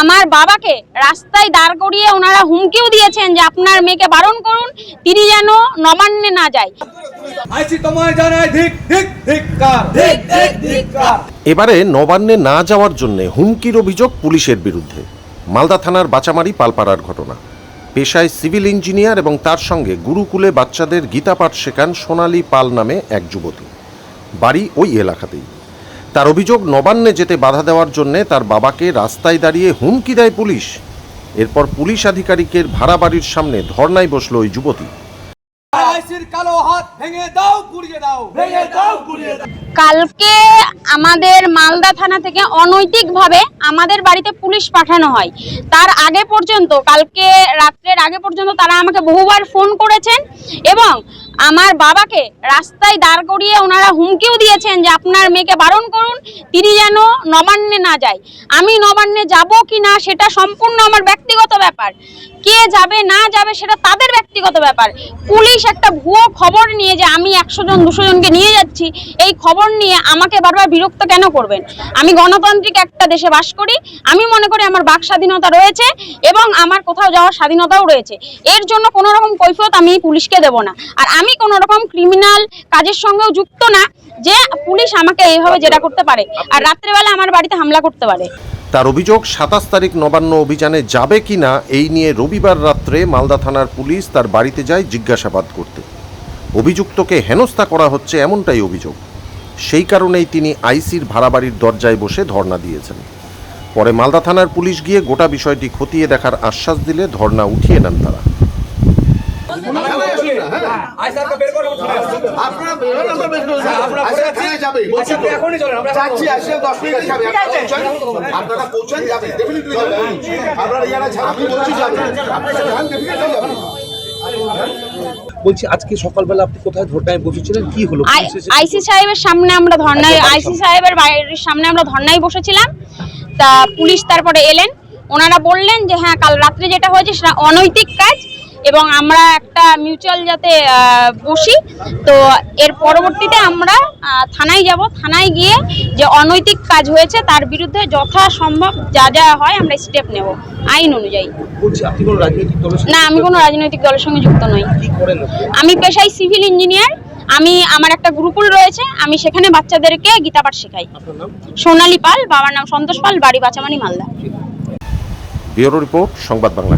আমার বাবাকে রাস্তায় দাঁড় করিয়ে ওনারা হুমকিও দিয়েছেন যে আপনার মেয়েকে বারণ করুন তিনি যেন নবান্নে না যায়। এবারে নবান্নে না যাওয়ার জন্য হুমকির অভিযোগ পুলিশের বিরুদ্ধে। মালদা থানার বাচামারি পালপাড়ার ঘটনা। পেশায় সিভিল ইঞ্জিনিয়ার এবং তার সঙ্গে গুরুকুলে বাচ্চাদের গীতাপাঠ শেখান সোনালী পাল নামে এক যুবতী। বাড়ি ওই এলাকাতেই। তার অভিযোগ নবান্নে যেতে বাধা দেওয়ার জন্য তার বাবাকে রাস্তায় দাঁড়িয়ে হুমকি দেয় পুলিশ। এরপর পুলিশ আধিকারিকের ভাড়া বাড়ির সামনে ধর্নায় বসল ওই যুবতী। কালো হাত ভেঙে দাও গুড়িয়ে দাও। ভেঙে দাও গুড়িয়ে দাও। কালকে আমাদের মালদা থানা থেকে অনৈতিকভাবে আমাদের বাড়িতে পুলিশ পাঠানো হয়। তার আগে পর্যন্ত কালকে রাত্রের আগে পর্যন্ত তারা আমাকে বহুবার ফোন করেছেন এবং আমার বাবাকে রাস্তায় দাঁড় করিয়ে ওনারা হুমকিও দিয়েছেন যে আপনার মেয়েকে বারণ করুন, তিনি যেন নবান্নে না যায়। আমি নবান্নে যাব কি না সেটা সম্পূর্ণ আমার ব্যক্তিগত ব্যাপার। কে যাবে, না যাবে সেটা তাদের ব্যক্তিগত ব্যাপার। পুলিশ একটা ভুয়ো খবর নিয়ে যে আমি একশো জন, দুশো জনকে নিয়ে যাচ্ছি, এই খবর নিয়ে আমাকে বারবার বিরক্ত কেন করবেন? আমি গণতান্ত্রিক একটা দেশে বাস করি, আমি মনে করি আমার বাক স্বাধীনতা রয়েছে এবং আমার কোথাও যাওয়ার স্বাধীনতাও রয়েছে। এর জন্য কোনো রকম কৈফিয়ত আমি পুলিশকে দেব না। আর আমি কোনো রকম ক্রিমিনাল কাজের সঙ্গেও যুক্ত না যে পুলিশ আমাকে এইভাবে জেরা করতে পারে আর রাত্রেবেলা আমার বাড়িতে হামলা করতে পারে। তার অভিযোগ সাতাশ তারিখ নবান্ন অভিযানে যাবে কিনা এই নিয়ে রবিবার রাত্রে মালদা থানার পুলিশ তার বাড়িতে যায় জিজ্ঞাসাবাদ করতে। অভিযুক্তকে হেনস্থা করা হচ্ছে এমনটাই অভিযোগ। সেই কারণেই তিনি আইসির ভাড়া বাড়ির দরজায় বসে ধর্ণা দিয়েছেন। পরে মালদা থানার পুলিশ গিয়ে গোটা বিষয়টি খতিয়ে দেখার আশ্বাস দিলে ধর্ণা উঠিয়ে নেন তারা। আপনারা আচ্ছা পৌঁছান ডেফিনেটলি আপনারা আমি বলছি যাবে আপনারা যান ডেফিনেটলি যাবে বলছি আজকে সকালবেলা আপনি কোথায় ধর্নায় বসেছিলেন? কি হলো? আইসি সাহেবের সামনে আমরা ধর্নায় আচ্ছা, আইসি সাহেবের বাড়ির সামনে আমরা ধর্নায় বসেছিলাম। তা পুলিশ তারপরে এলেন। ওনারা বললেন যে হ্যাঁ কাল রাত্রে যেটা হয়েছে সেটা অনৈতিক কাজ। এবং আমরা একটা মিউচুয়াল যাতে বসি। তো এর পরবর্তীতে আমরা থানায় যাব। থানায় গিয়ে যে অনৈতিক কাজ হয়েছে তার বিরুদ্ধে যথাসম্ভব যা যা হয় আমরা স্টেপ নেব। আইন অনুযায়ী। বলছি আপনি কোনো রাজনৈতিক দলের সাথে না আমি কোনো রাজনৈতিক দলের সঙ্গে যুক্ত নই? আমি পেশায় সিভিল ইঞ্জিনিয়ার আমি আমার একটা গুরুকুল রয়েছে। আমি সেখানে বাচ্চাদেরকে গীতাপাঠ শেখাই। আপনার সোনালী পাল বাবার নাম সন্তোষ পাল বাড়ি বাঁচামানি মালদা। ব্যুরো রিপোর্ট সংবাদ বাংলা